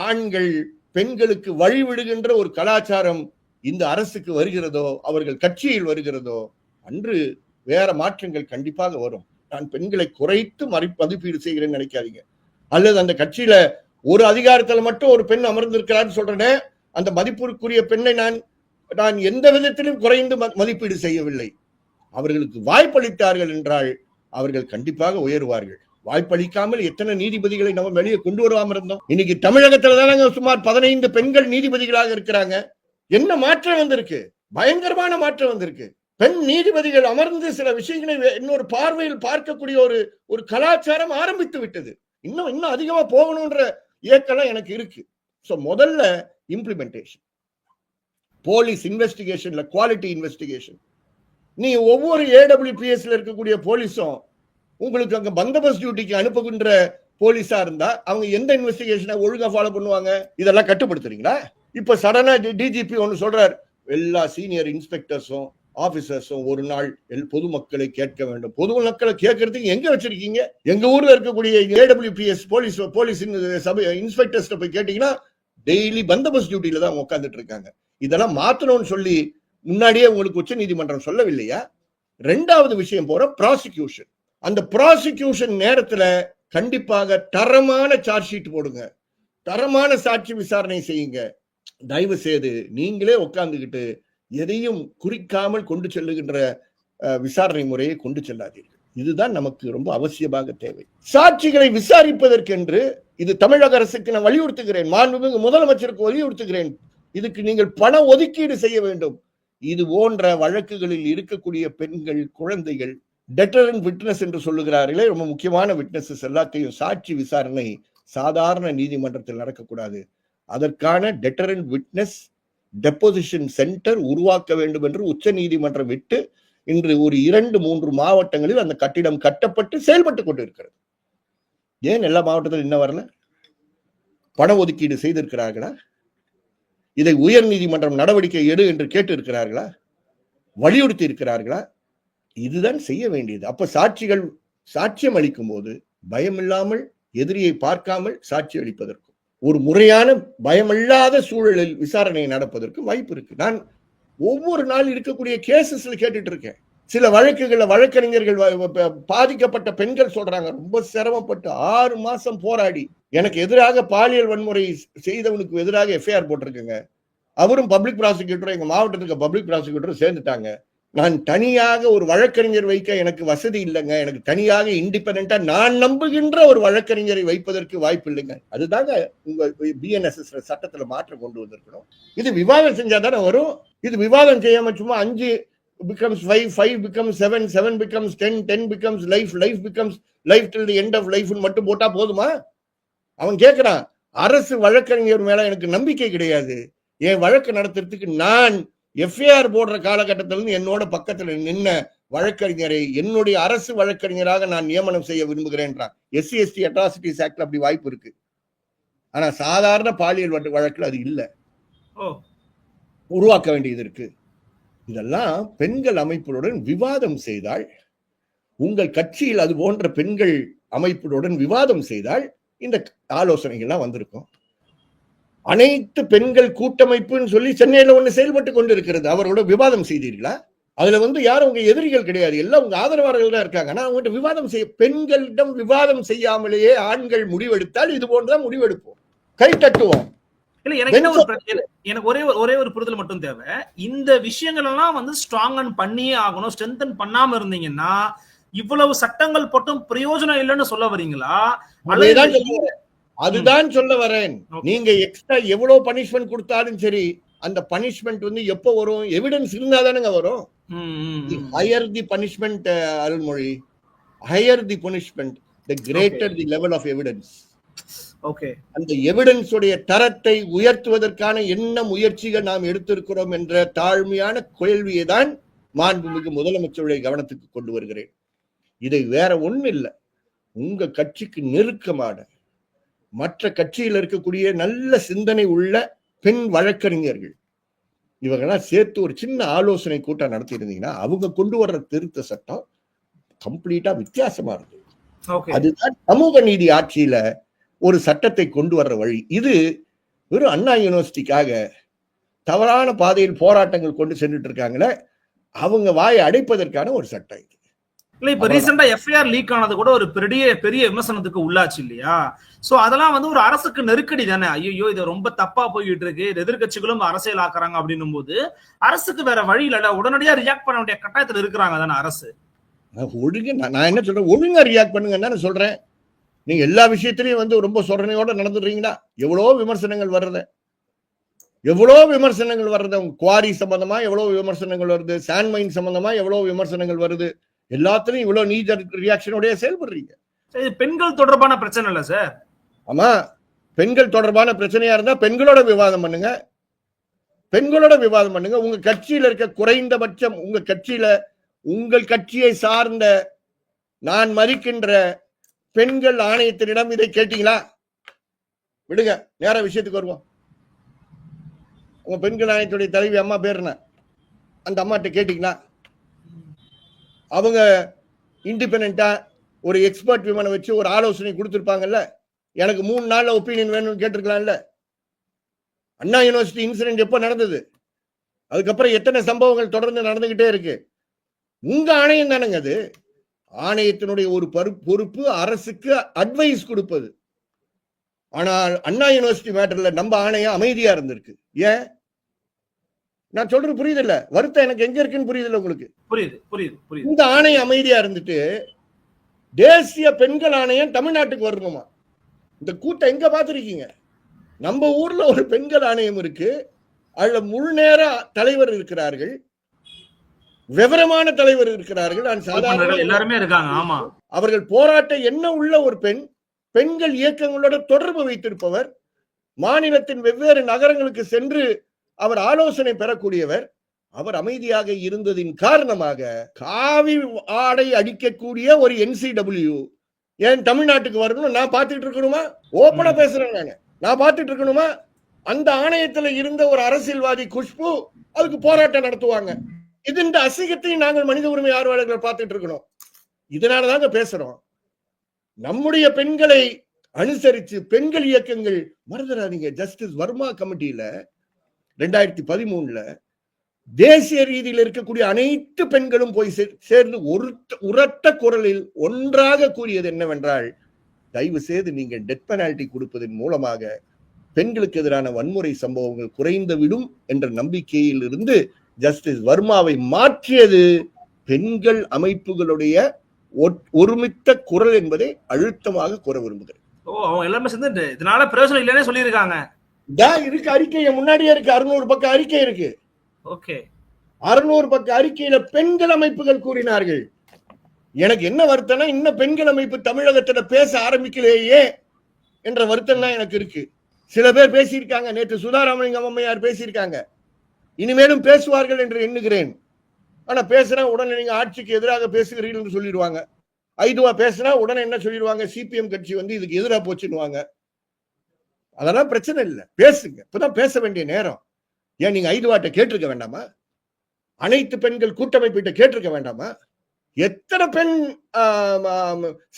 ஆண்கள் பெண்களுக்கு வழி விடுகின்ற ஒரு கலாச்சாரம் இந்த அரசுக்கு வருகிறதோ அவர்கள் கட்சியில் வருகிறதோ அன்று வேற மாற்றங்கள் கண்டிப்பாக வரும். நான் பெண்களை குறைத்து மறு மதிப்பீடு செய்கிறேன்னு நினைக்காதீங்க. அல்லது அந்த கட்சியில ஒரு அதிகாரத்துல மட்டும் ஒரு பெண் அமர்ந்திருக்கிறான்னு சொல்றேனே அந்த மதிப்பிற்குரிய பெண்ணை நான் நான் எந்த விதத்திலும் குறைந்து ம- மதிப்பீடு செய்யவில்லை. அவர்களுக்கு வாய்ப்பளித்தார்கள் என்றால் அவர்கள் கண்டிப்பாக உயருவார்கள். வாய்ப்பளிக்காமல் எத்தனை நீதிபதிகளை நம்ம வெளியே கொண்டு வராம இருந்தோம்? இன்னைக்கு தமிழகத்துல தானங்க சுமார் பதினைந்து பெண்கள் நீதிபதிகளாக இருக்கிறாங்க. என்ன மாற்றம் வந்திருக்கு? பயங்கரமான மாற்றம் வந்திருக்கு. பெண் நீதிபதிகள் அமர்ந்து சில விஷயங்களை இன்னொரு பார்வையில் பார்க்கக்கூடிய ஒரு ஒரு கலாச்சாரம் ஆரம்பித்து விட்டது. இன்னும் இன்னும் அதிகமா போகணும்ன்ற இயக்கம் எனக்கு இருக்கு. ஸோ முதல்ல இம்ப்ளிமெண்டேஷன் போலீஸ் இன்வெஸ்டிகேஷன்ல குவாலிட்டி இன்வெஸ்டிகேஷன் நீ ஒவ்வொரு ஏடபிள்யூபிஎஸ்ல இருக்கக்கூடிய போலீஸும் உங்களுக்கு அங்கே பந்தோபஸ்த் டியூட்டிக்கு அனுப்புகின்ற போலீஸா இருந்தா அவங்க எந்த இன்வெஸ்டிகேஷனை ஒழுங்கா ஃபாலோ பண்ணுவாங்க? இதெல்லாம் கட்டுப்படுத்துறீங்களா? இப்ப சடனா டிஜிபி ஒன்று சொல்றாரு எல்லா சீனியர் இன்ஸ்பெக்டர்ஸும் ஆபீசர்ஸும் ஒரு நாள் எல் பொதுமக்களை கேட்க வேண்டும். பொது மக்களை கேட்கறதுக்கு எங்க வச்சிருக்கீங்க? எங்க ஊர்ல இருக்கக்கூடிய ஏடபிள்யூபிஎஸ் போலீஸ் போலீஸ் சபை இன்ஸ்பெக்டர்ஸ் போய் கேட்டீங்கன்னா டெய்லி பந்தபஸ் டியூட்டியில தான் உட்காந்துட்டு இருக்காங்க. இதெல்லாம் மாத்தணும்னு சொல்லி முன்னாடியே உங்களுக்கு உச்ச நீதிமன்றம் சொல்லவில்லையா? ரெண்டாவது விஷயம் போற ப்ராசிக்யூஷன் அந்த ப்ராசிக்யூஷன் நேரத்துல கண்டிப்பாக தரமான சார்ஜ் ஷீட் போடுங்க. தரமான சாட்சி விசாரணை செய்யுங்க. தயவு செய்து நீங்களே உட்காந்துக்கிட்டு எதையும் குறிக்காமல் கொண்டு செல்லுகின்ற அஹ், விசாரணை முறையை கொண்டு செல்லாதீர்கள். இதுதான் நமக்கு ரொம்ப அவசியமாக தேவை. சாட்சிகளை விசாரிப்பதற்கென்று இது தமிழக அரசுக்கு நான் வலியுறுத்துகிறேன். மாண்புமிகு முதலமைச்சருக்கு வலியுறுத்துகிறேன். இதுக்கு நீங்கள் பண ஒதுக்கீடு செய்ய வேண்டும். இது போன்ற வழக்குகளில் இருக்கக்கூடிய பெண்கள் குழந்தைகள் டெட்டரன் விட்னஸ் என்று சொல்லுகிறார்களே ரொம்ப முக்கியமான விட்னஸஸ் எல்லாத்தையும் சாட்சி விசாரணை சாதாரண நீதிமன்றத்தில் நடக்கக்கூடாது. அதற்கான டெட்டரன் விட்னஸ் டெபோசிஷன் சென்டர் உருவாக்க வேண்டும் என்று உச்ச நீதிமன்றம் விட்டு இன்று ஒரு இரண்டு மூன்று மாவட்டங்களில் அந்த கட்டிடம் கட்டப்பட்டு செயல்பட்டு கொண்டிருக்கிறது. ஏன் எல்லா மாவட்டத்திலும் இன்னும் வரல? பண ஒதுக்கீடு செய்திருக்கிறார்களா? இதை உயர் நீதிமன்றம் நடவடிக்கை எடு என்று கேட்டு இருக்கிறார்களா வலியுறுத்தி இருக்கிறார்களா? இதுதான் செய்ய வேண்டியது. அப்ப சாட்சிகள் சாட்சியம் அளிக்கும் போது பயமில்லாமல் எதிரியை பார்க்காமல் சாட்சி அளிப்பதற்கு ஒரு முறையான பயமில்லாத சூழலில் விசாரணை நடப்பதற்கு வாய்ப்பு இருக்கு. நான் ஒவ்வொரு நாள் இருக்கக்கூடிய கேசஸ்ல கேட்டுட்டு இருக்கேன். சில வழக்குகளில் வழக்கறிஞர்கள் பாதிக்கப்பட்ட பெண்கள் சொல்றாங்க. ரொம்ப சிரமப்பட்டு ஆறு மாசம் போராடி. எனக்கு எதிராக பாலியல் வன்முறை செய்தவனுக்கு எதிராக எஃப்ஐஆர் போட்டிருக்குங்க. அவரும் பப்ளிக் ப்ராசிக்யூட்டரும் எங்க மாவட்டத்துக்கு பப்ளிக் ப்ராசிக்யூட்டரும் சேர்ந்துட்டாங்க. நான் தனியாக ஒரு வழக்கறிஞர் வைக்க எனக்கு வசதி இல்லைங்க. எனக்கு தனியாக இண்டிபெண்டா நான் நம்புகின்ற ஒரு வழக்கறிஞரை வைப்பதற்கு வாய்ப்பு இல்லைங்க. அதுதாங்க உங்க பிஎன்எஸ்எஸ் சட்டத்துல மாற்றம் கொண்டு வந்திருக்கணும். இது விவாதம் செஞ்சா தானே வரும். இது விவாதம் செய்யாம சும்மா அஞ்சு becomes five five becomes seven seven becomes ten ten becomes life life becomes life till the end of லைஃப்னு மட்டும் போட்டா போதுமா? அவன் கேட்கிறான் அரசு வழக்கறிஞர் மேல எனக்கு நம்பிக்கை கிடையாது. என் வழக்கு நடத்துறதுக்கு நான் எஃப்ஐஆர் போடுற காலகட்டத்தில இருந்து என்னோட பக்கத்துல நின்ன வழக்கறிஞரை என்னுடைய அரசு வழக்கறிஞராக நான் நியமனம் செய்ய விரும்புகிறேன்றான். எஸ்சி எஸ்டி அட்ராசிட்டிஸ் ஆக்ட்ல அப்படி வாய்ப்பு இருக்கு. ஆனா சாதாரண பாலியல் வழக்கு- வழக்குல அது இல்ல. ஓ. உருவாக்க வேண்டியது இருக்கு. இதெல்லாம் பெண்கள் அமைப்புடன் விவாதம் செய்தால் உங்கள் கட்சியில் அது போன்ற பெண்கள் அமைப்புடன் விவாதம் செய்தால் இந்த ஆலோசனைகள்லாம் வந்திருக்கும். அனைத்து பெண்கள் கூட்டமைப்புன்னு சொல்லி சென்னையில ஒண்ணு செயல்பட்டு கொண்டிருக்கிறது. அவரோட விவாதம் செய்தீர்களா? அதுல வந்து யாரும் உங்க எதிரிகள் கிடையாது. எல்லாம் உங்க ஆதரவாளர்கள் தான் இருக்காங்க. ஆனா அவங்ககிட்ட விவாதம் செய்ய பெண்களிடம் விவாதம் செய்யாமலேயே ஆண்கள் முடிவெடுத்தால் இது போன்றுதான் முடிவெடுப்போம். கை தட்டுவோம். இல்ல எனக்கு என்ன ஒரு பிரச்சனை எனக்கு ஒரே ஒரு- ஒரே புரிதல் மட்டும் தேவை. இந்த விஷயங்கள் எல்லாம் வந்து ஸ்ட்ராங்கன் பண்ணியே ஆகணும். ஸ்ட்ரென்தன் பண்ணாம இருந்தீங்கன்னா இவ்வளவு சட்டங்கள் போட்டும் பிரயோஜனம் இல்லைன்னு சொல்ல வரீங்களா? அதேதான் சொல்ல வரேன். நீங்க எக்ஸ்ட்ரா எவ்வளவு பனிஷ்மெண்ட் கொடுத்தாலும் சரி அந்த பனிஷ்மெண்ட் வந்து எப்போ வரும்? எவிடன்ஸ் இருந்தா தானேங்க வரும். Higher the punishment Arulmozhi higher the punishment the greater the level of evidence okay அந்த எவிடன்ஸ் உடைய தரத்தை உயர்த்துவதற்கான என்ன முயற்சிகள் நாம் எடுத்திருக்கிறோம் என்ற தாழ்மையான கேள்வியை தான் மாண்புமிகு முதலமைச்சருடைய கவனத்துக்கு கொண்டு வருகிறேன். இதை வேற ஒண்ணு இல்லை. உங்க கட்சிக்கு நெருக்கமான மற்ற கட்சியில் இருக்கக்கூடிய நல்ல சிந்தனை உள்ள பெண் வழக்கறிஞர்கள். இவங்கெல்லாம் சேர்த்து ஒரு சின்ன ஆலோசனை கூட்டம் நடத்தி இருந்தீங்கன்னா அவங்க கொண்டு வர்ற திருத்த சட்டம் கம்ப்ளீட்டா வித்தியாசமா ஓகே. அதுதான் சமூக நீதி ஆட்சியில ஒரு சட்டத்தை கொண்டு வர்ற வழி. இது வெறும் அண்ணா யூனிவர்சிட்டிக்காக தவறான பாதையில் போராட்டங்கள் கொண்டு சென்றுட்டு இருக்காங்களே அவங்க வாயை அடைப்பதற்கான ஒரு சட்டம் இது. இல்ல இப்ப ரீசெண்டா எஃப்ஐஆர் லீக் ஆனது கூட ஒரு பெரிய பெரிய விமர்சனத்துக்கு உள்ளாச்சு இல்லையா? சோ அதெல்லாம் வந்து ஒரு அரசுக்கு நெருக்கடி தானே. ஐயோ இது ரொம்ப தப்பா போய்கிட்டு இருக்கு இது எதிர்க்கட்சிகளும் அரசியல் ஆக்குறாங்க அப்படின்னும் போது அரசுக்கு வேற வழி இல்ல உடனடியா ரியாக்ட் பண்ண வேண்டிய கட்டாயத்துல இருக்கிறாங்க தானே அரசு. நான் ஒழுங்கு நான் என்ன சொல்றேன்? ஒழுங்கா ரியாக்ட் பண்ணுங்க நான் சொல்றேன். நீங்க எல்லா விஷயத்திலையும் வந்து ரொம்ப சொரணையோட நடந்துடுறீங்களா எவ்வளோ விமர்சனங்கள் வர்றது. எவ்வளோ விமர்சனங்கள் வர்றது. உங்க குவாரி சம்பந்தமா எவ்வளவு விமர்சனங்கள் வருது? சாண்ட்மைன் சம்பந்தமா எவ்வளவு விமர்சனங்கள் வருது? எல்லாத்துலயும் இவ்வளவு நீஜ ரியாக்ஷனோடய செயல்படுறீங்க. பெண்கள் தொடர்பான பிரச்சனை இல்ல சார். ஆமா பெண்கள் தொடர்பான பிரச்சனையா இருந்தா பெண்களோட விவாதம் பண்ணுங்க. பெண்களோட விவாதம் பண்ணுங்க. உங்க கட்சியில இருக்க குறைந்தபட்சம் உங்க கட்சியில உங்கள் கட்சியை சார்ந்த நான் மதிக்கின்ற பெண்கள் ஆணையத்தினிடம் இதை கேட்டீங்களா? விடுங்க நேர விஷயத்துக்கு வருவோம். உங்க பெண்கள் ஆணையத்துடைய தலைவி அம்மா பேர் என்ன? அந்த அம்மாட்ட கேட்டீங்களா? அவங்க இண்டிபெண்ட்டாக ஒரு எக்ஸ்பர்ட் விமனை வச்சு ஒரு ஆலோசனை கொடுத்துருப்பாங்கல்ல? எனக்கு மூணு நாளில் ஒப்பீனியன் வேணும்னு கேட்டிருக்கலாம்ல? அண்ணா யூனிவர்சிட்டி இன்சிடென்ட் எப்போ நடந்தது? அதுக்கப்புறம் எத்தனை சம்பவங்கள் தொடர்ந்து நடந்துக்கிட்டே இருக்கு? உங்க ஆணையம் தானேங்க அது. ஆணையத்தினுடைய ஒரு பரு- பொறுப்பு அரசுக்கு அட்வைஸ் கொடுப்பது. ஆனால் அண்ணா யூனிவர்சிட்டி மேட்டர்ல நம்ம ஆணையம் அமைதியா இருந்திருக்கு. ஏன்? நான் சொல்றது புரியுதில்ல? வருத்தம் எனக்கு எங்க இருக்குன்னு புரியுதில்ல உங்களுக்கு? புரியுது புரியுது புரியுது. இந்த ஆணையம் அமைதியா இருந்துட்டு தேசிய பெண்கள் ஆணையம் தமிழ்நாட்டுக்கு வரணுமா? இந்த கூட்டம் எங்க பார்த்திருக்கீங்க? நம்ம ஊர்ல ஒரு பெண்கள் ஆணையம் இருக்கு. அதுல முழு நேர தலைவர் இருக்கிறார்கள். விவரமான தலைவர் இருக்கிறார்கள். நான் சாதாரண உறுப்பினர்கள் எல்லாருமே இருக்காங்க ஆமா. அவர்கள் போராட்ட என்ன உள்ள ஒரு பெண் பெண்கள் இயக்கங்களோட தொடர்பு வைத்திருப்பவர் மாநிலத்தின் வெவ்வேறு நகரங்களுக்கு சென்று அவர் ஆலோசனை பெறக்கூடியவர் அவர் அமைதியாக இருந்ததின் காரணமாக காவி ஆடை அடிக்கக்கூடிய ஒரு என்சிடபிள்யூ ஏன் தமிழ்நாட்டுக்கு வரணும் நான் பார்த்துட்டு இருக்கணுமா? ஓப்பனா பேசுறேன் நானு. நான் பார்த்துட்டு இருக்கணுமா? அந்த ஆணையத்துல இருந்த ஒரு அரசியல்வாதி குஷ்பு அதுக்கு போராட்டம் நடத்துவாங்க. இந்த அசிங்கத்தை நாங்கள் மனித உரிமை ஆர்வலர்கள் பார்த்துட்டு இருக்கணும். இதனாலதாங்க பேசுறோம். நம்முடைய பெண்களை அனுசரிச்சு பெண்கள் இயக்கங்கள் மறந்துடாதீங்க. ஜஸ்டிஸ் வர்மா கமிட்டியில ரெண்டாயிரத்தி பதிமூணுல தேசிய ரீதியில் இருக்கக்கூடிய அனைத்து பெண்களும் போய் சேர்ந்து ஒரு உரட்ட குரலில் ஒன்றாக கூறியது என்னவென்றால் தயவு செய்து நீங்கள் டெத் பெனால்டி கொடுப்பதன் மூலமாக பெண்களுக்கு எதிரான வன்முறை சம்பவங்கள் குறைந்து விடும் என்ற நம்பிக்கையில் இருந்து ஜஸ்டிஸ் வர்மாவை மாற்றியது. பெண்கள் அமைப்புகளுடைய ஒட்- ஒருமித்த குரல் என்பதை அழுத்தமாக கூற விரும்புகிறேன். ஓ அவங்க எல்லாமே சேர்ந்து இதனால பிரயோஜனம் இல்லைன்னே சொல்லியிருக்காங்க. இதா இருக்கு அறிக்கை. என் முன்னாடியே இருக்கு. அறுநூறு பக்கம் அறிக்கை இருக்கு. ஓகே. அறுநூறு பக்க அறிக்கையில பெண்கள் அமைப்புகள் கூறினார்கள். எனக்கு என்ன வருத்தம்னா இன்னும் பெண்கள் அமைப்பு தமிழகத்துல பேச ஆரம்பிக்கலையே என்ற வருத்தம் தான் எனக்கு இருக்கு. சில பேர் பேசியிருக்காங்க. நேற்று சுதாராமலிங்கம் அம்மையார் பேசியிருக்காங்க. இனிமேலும் பேசுவார்கள் என்று எண்ணுகிறேன். ஆனா பேசுனா உடனே நீங்க ஆட்சிக்கு எதிராக பேசுகிறீர்கள் சொல்லிடுவாங்க. ஐதுவா பேசுனா உடனே என்ன சொல்லிடுவாங்க? சிபிஎம் கட்சி வந்து இதுக்கு எதிராக போச்சுன்னுவாங்க. அதெல்லாம் பிரச்சனை இல்லை. பேசுங்க. இப்பதான் பேச வேண்டிய நேரம். ஏன் நீங்க ஐதுவாட்ட கேட்டிருக்க வேண்டாமா? அனைத்து பெண்கள் கூட்டமைப்பிட்ட கேட்டிருக்க வேண்டாமா? எத்தனை பெண்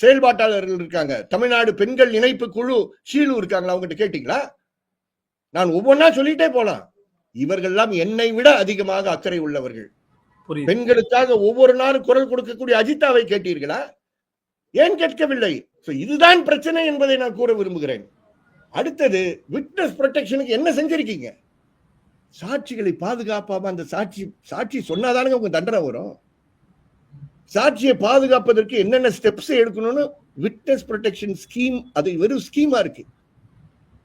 செயல்பாட்டாளர்கள் இருக்காங்க? தமிழ்நாடு பெண்கள் இணைப்பு குழு ஷீலு இருக்காங்களா? அவங்ககிட்ட கேட்டீங்களா? நான் ஒவ்வொன்றா சொல்லிட்டே போலாம். இவர்கள்லாம் என்னை விட அதிகமாக அக்கறை உள்ளவர்கள். பெண்களுக்காக ஒவ்வொரு நாளும் குரல் கொடுக்கக்கூடிய அஜிதாவை கேட்டீர்களா? ஏன் கேட்கவில்லை? இதுதான் பிரச்சனை என்பதை நான் கூற விரும்புகிறேன். அடுத்தது விட்னஸ் ப்ரொடெக்ஷனுக்கு என்ன செஞ்சிருக்கீங்க? சாட்சிகளை பாதுகாப்பாம அந்த சாட்சி சாட்சி சொன்னாதானுங்க உங்க தண்டனை வரும். சாட்சியை பாதுகாப்பதற்கு என்னென்ன ஸ்டெப்ஸ் எடுக்கணும்னு விட்னஸ் ப்ரொடெக்ஷன் ஸ்கீம் அது வெறும் ஸ்கீமா இருக்கு.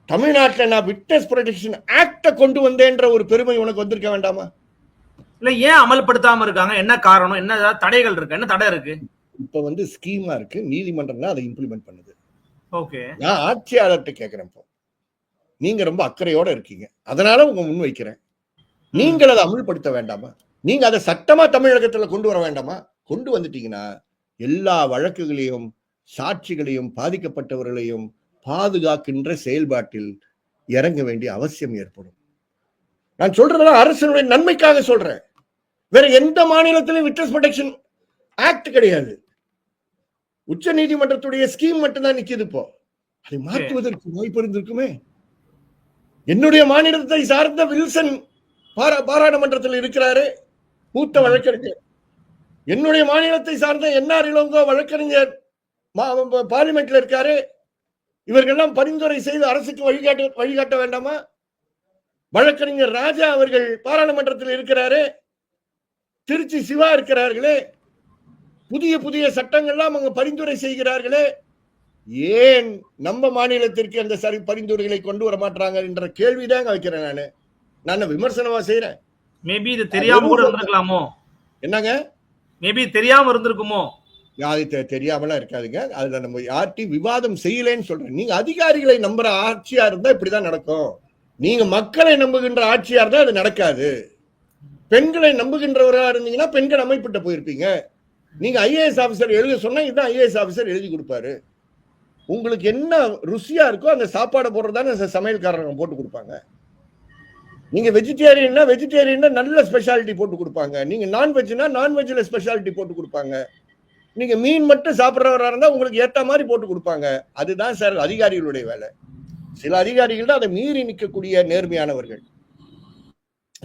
தமிழ்நாட்டில் நான் விட்னஸ் ப்ரொடெக்ஷன் ஆக்ட கொண்டு வந்தேன்ற ஒரு பெருமை உனக்கு வந்திருக்க வேண்டாமா? இல்ல ஏன் அமல்படுத்தாம இருக்காங்க? என்ன காரணம்? என்ன தடைகள் இருக்கு? என்ன தடை இருக்கு? இப்ப வந்து ஸ்கீமா இருக்கு. நீதிமன்றம் தான் அதை இம்ப்ளிமெண்ட் பண்ணுது. நான் ஆட்சியாளர்கிட்ட கேட்கிறேன் இப்போ. நீங்க ரொம்ப அக்கறையோட இருக்கீங்க. அதனால உங்க முன் வைக்கிறேன். நீங்கள் அதை அமுல்படுத்த வேண்டாமா? நீங்க அதை சட்டமா தமிழகத்துல கொண்டு வர வேண்டாமா? கொண்டு வந்துட்டீங்கன்னா எல்லா வழக்குகளையும் சாட்சிகளையும் பாதிக்கப்பட்டவர்களையும் பாதுகாக்கின்ற செயல்பாட்டில் இறங்க வேண்டிய அவசியம் ஏற்படும். நான் சொல்றதெல்லாம் அரசனுடைய நன்மைக்காக சொல்றேன். வேற எந்த மாநிலத்திலும் விட்னஸ் ப்ரொடெக்ஷன் ஆக்ட் கிடையாது. உச்ச நீதிமன்றத்துடைய ஸ்கீம் மட்டும்தான் நிக்குது இப்போ. அதை மாற்றுவதற்கு வாய்ப்பு இருந்திருக்குமே. என்னுடைய மாநிலத்தை சார்ந்த வில்சன் பாரா- பாராளுமன்றத்தில் இருக்கிறாரு. மூத்த வழக்கறிஞர். என்னுடைய மாநிலத்தை சார்ந்த என்ஆர் இளங்கோ வழக்கறிஞர் மா- பார்லிமெண்ட்ல இருக்காரு. இவர்கள்லாம் பரிந்துரை செய்து அரசுக்கு வழிகாட்ட வழிகாட்ட வேண்டாமா? வழக்கறிஞர் ராஜா அவர்கள் பாராளுமன்றத்தில் இருக்கிறாரு. திருச்சி சிவா இருக்கிறார்களே. புதிய புதிய சட்டங்கள்லாம் அவங்க பரிந்துரை செய்கிறார்களே. ஏன் நம்ம மாநிலத்திற்கு அந்த சரி பரிந்துரைகளை கொண்டு வர மாட்டாங்க என்ற கேள்விதான் வைக்கிறேன் நானு. நான் விமர்சனமா செய்யறேன் மேபி இது தெரியாம கூட இருந்திருக்கலாமோ? என்னங்க? மேபி தெரியாம இருந்திருக்குமோ? அது தெரியாமலாம் இருக்காதுங்க. அதுல நம்ம யார்ட்டையும் விவாதம் செய்யலைன்னு சொல்றேன். நீங்க அதிகாரிகளை நம்புற ஆட்சியா இருந்தா இப்படிதான் நடக்கும். நீங்க மக்களை நம்புகின்ற ஆட்சியா இருந்தா அது நடக்காது. பெண்களை நம்புகின்றவரா இருந்தீங்கன்னா பெண்கள் அமைப்பிட்ட போயிருப்பீங்க. நீங்க ஐஏஎஸ் ஆஃபீஸர் எழுத சொன்னா இதுதான் ஐஏஎஸ் ஆஃபீஸர் எழுதி கொடுப்பாரு. உங்களுக்கு என்ன ருசியா இருக்கோ அந்த சாப்பாடை போடுறதான சமையல்காரங்க போட்டு கொடுப்பாங்க. நீங்க வெஜிடேரியன்னா வெஜிடேரியன்னா நல்ல ஸ்பெஷாலிட்டி போட்டு கொடுப்பாங்க. நீங்க நான்வெஜ்னா நான்வெஜ்ல ஸ்பெஷாலிட்டி போட்டு கொடுப்பாங்க. நீங்க மீன் மட்டும் சாப்பிட்றவராக இருந்தால் உங்களுக்கு ஏற்ற மாதிரி போட்டு கொடுப்பாங்க. அதுதான் சார் அதிகாரிகளுடைய வேலை. சில அதிகாரிகள் தான் அதை மீறி நிற்கக்கூடிய நேர்மையானவர்கள்.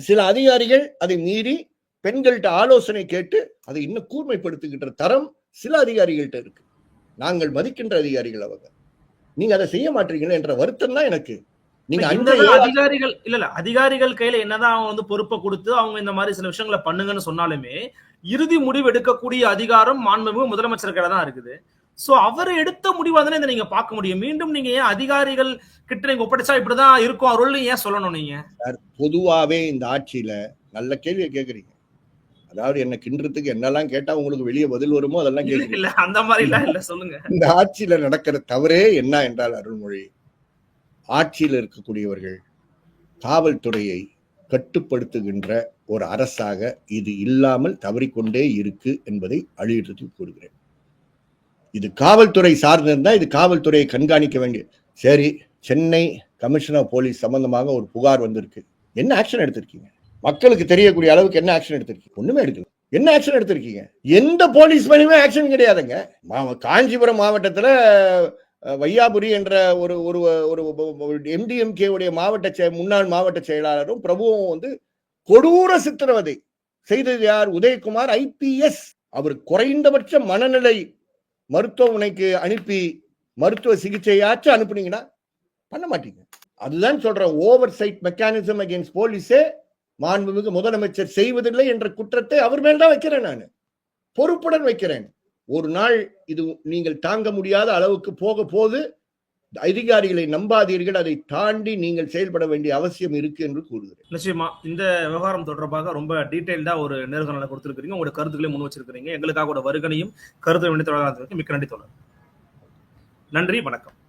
சில அதிகாரிகள் அதை மீறி பெண்கள்கிட்ட ஆலோசனை கேட்டு அதை இன்னும் கூர்மைப்படுத்துகின்ற தரம் சில அதிகாரிகள்கிட்ட இருக்கு. நாங்கள் மதிக்கின்ற அதிகாரிகள் அவங்க. நீங்க அதை செய்ய மாட்டீங்களே என்ற வருத்தம் தான் எனக்கு. நீங்க அதிகாரிகள் இல்ல இல்ல. அதிகாரிகள் கையில என்னதான் அவங்க வந்து பொறுப்பை கொடுத்து அவங்க இந்த மாதிரி சில விஷயங்களை பண்ணுங்கன்னு சொன்னாலுமே இறுதி முடிவு எடுக்கக்கூடிய அதிகாரம் மாண்புமிகு முதலமைச்சர் கையில தான் இருக்குது. சோ அவர் எடுத்த முடிவு தானே இதை நீங்க பார்க்க முடியும். மீண்டும் நீங்க ஏன் அதிகாரிகள் கிட்ட நீங்க ஒப்படைச்சா இப்படிதான் இருக்கும் அருள் ஏன் சொல்லணும் நீங்க? பொதுவாவே இந்த ஆட்சியில நல்ல கேள்வியை கேக்குறீங்க. அதாவது என்ன கிண்டுறதுக்கு என்னெல்லாம் கேட்டா உங்களுக்கு வெளியே பதில் வருமோ அதெல்லாம் இல்ல அந்த மாதிரி இல்ல சொல்லுங்க. இந்த ஆட்சியில நடக்கிற தவறே என்ன என்றால் அருள்மொழி. ஆட்சியில் இருக்கக்கூடியவர்கள் காவல்துறையை கட்டுப்படுத்துகின்ற ஒரு அரசாக இது இல்லாமல் தவறிக்கொண்டே இருக்கு என்பதை அழியிறது கூறுகிறேன். இது காவல்துறை சார்ந்திருந்தா இது காவல்துறையை கண்காணிக்க வேண்டிய சரி சென்னை கமிஷனர் போலீஸ் சம்பந்தமாக ஒரு புகார் வந்திருக்கு. என்ன ஆக்ஷன் எடுத்திருக்கீங்க? மக்களுக்கு தெரியக்கூடிய அளவுக்கு என்ன ஆக்ஷன் எடுத்திருக்கீங்க? ஒண்ணுமே எடுக்கல. என்ன ஆக்ஷன் எடுத்திருக்கீங்க? எந்த போலீஸ் மேலுமே ஆக்ஷன் கிடையாதுங்க. காஞ்சிபுரம் மாவட்டத்துல வையாபுரி என்ற ஒரு ஒரு ஒரு எம்டிஎம்கே உடைய மாவட்ட முன்னாள் மாவட்ட செயலாளரும் பிரபுவும் வந்து கொடூர சித்திரவதை செய்தது யார்? உதயகுமார் ஐபிஎஸ் அவர் குறைந்தபட்ச மனநிலை மருத்துவமனைக்கு அனுப்பி மருத்துவ சிகிச்சையாச்சும் அனுப்புனீங்கன்னா பண்ண மாட்டீங்க. அதுதான் சொல்ற ஓவர் சைட் மெக்கானிசம் அகேன்ஸ்ட் போலீஸே மாண்புமிகு முதலமைச்சர் செய்வதில்லை என்ற குற்றத்தை அவர் மேல் தான் வைக்கிறேன் நான். பொறுப்புடன் வைக்கிறேன். ஒரு நாள் இது நீங்கள் தாங்க முடியாத அளவுக்கு போக போது அதிகாரிகளை நம்பாதீர்கள். அதை தாண்டி நீங்கள் செயல்பட வேண்டிய அவசியம் இருக்கு என்று கூறுகிறேன். நிச்சயமா இந்த விவகாரம் தொடர்பாக ரொம்ப டீட்டெயில்டா ஒரு நேர்காணலை கொடுத்திருக்கிறீங்க. உங்களோட கருத்துக்களை முன் வச்சிருக்கிறீங்க. எங்களுக்காக ஒரு வருகனையும் கருத்து விண்ணத்தொடர்பாக மிக்க நன்றி தொடர் நன்றி வணக்கம்.